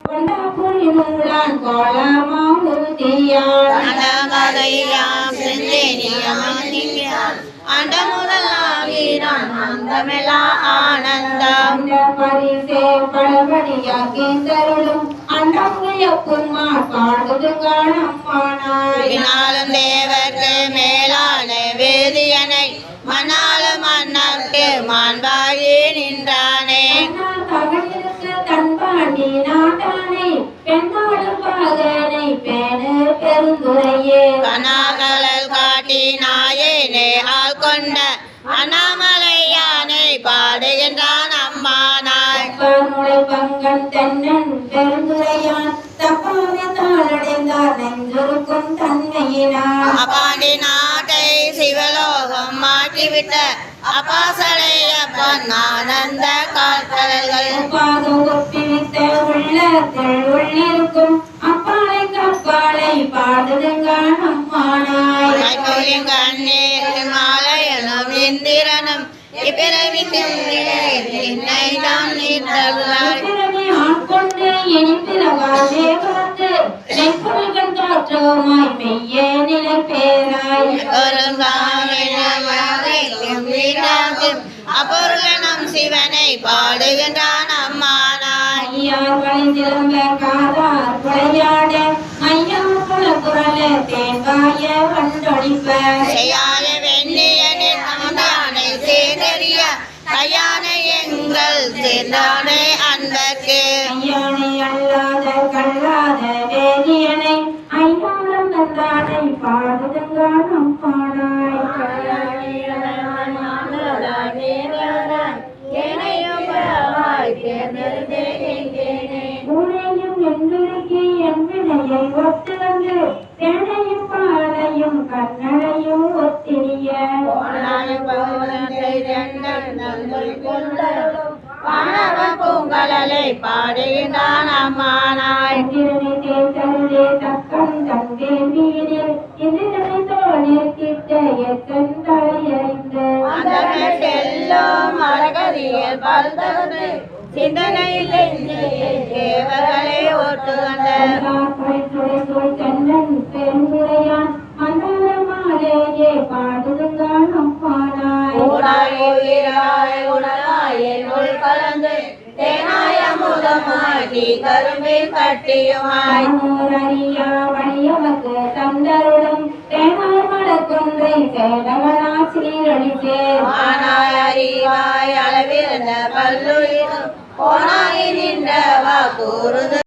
கொண்டாப்புரிமுளான் கோலமாவுதியான் அண்டமதையாம் செந்தேனியான் அண்ட முதலாகிறான் அந்தமெலா ஆனந்தம் பரிசே பழபடியாக்கி தருளும் அண்டமுயப்பும் பாடுதுங்கான் அம்மானாய் தேவர்க்கு பெருந்துரையே கனாகலல் காட்டி நாயேனே ஆள் கொண்ட அண்ணாமலையானை பாடுகின்றான் அம்மானாய். கருணை பங்கன் தென்னன் பெருந்துரையான் தப்பாவே தாளடைந்தார் நெஞ்சுருக்கும் தன்மையினார். அப்பாண்டி நாட்டை சிவலோகம் மாற்றிவிட்ட அப்பாசலையப்பன் ஆனந்த காத்தல்கள் பாதம் ஒப்பிவித்த உள்ளத்தில் மைப்பொழியும் கண்ணீர் மாலையனும் இந்திரனும் இப்பிறவிக்கும் என்னை தான் நீத்தருளாய் பிறவி ஆட்கொண்டு மெய்யே நிலை பேராய். அப்பொருளனும் சிவனை பாடுகின்றான் அம்மானாய். காதார் வண்டொழிப்ப செய்யாத வெண்ணியனின் அமுதானை சேதறிய கையானை எங்கள் சேர்ந்தானே அன்பர்க்கு. ஐயானை அல்லாத கல்லாத வேதியனை ஐயாரம் தந்தானை பாடுதங்கானம் பாடாய். உனையும் என் வினையை ஒத்து பூங்கலலை பாடுகின்றான் அம்மானாய். அங்கிருனை தேசருளே தக்கம் தங்கே வீடில் எதிரனை தோழில் கிட்ட எத்தன் தலையறிந்து. அந்த செல்லும் மரகதியில் பல்தகுந்து சிந்தனையில் தேவர்களை ஓட்டுகின்ற ஊனாய் உயிராய் உணராய் என்னுள் கலந்து தேனாய முதமாய் நீ கரும்பில் கட்டியுமாய். வழியவக்கு தந்தருளும் தேனார் மலக்கொன்றை சேலவனா சீரழித்தே ஆனாய் அறிவாய் அளவிருந்த பல்லுயிரும் போனாய் நின்ற வாக்கூறுது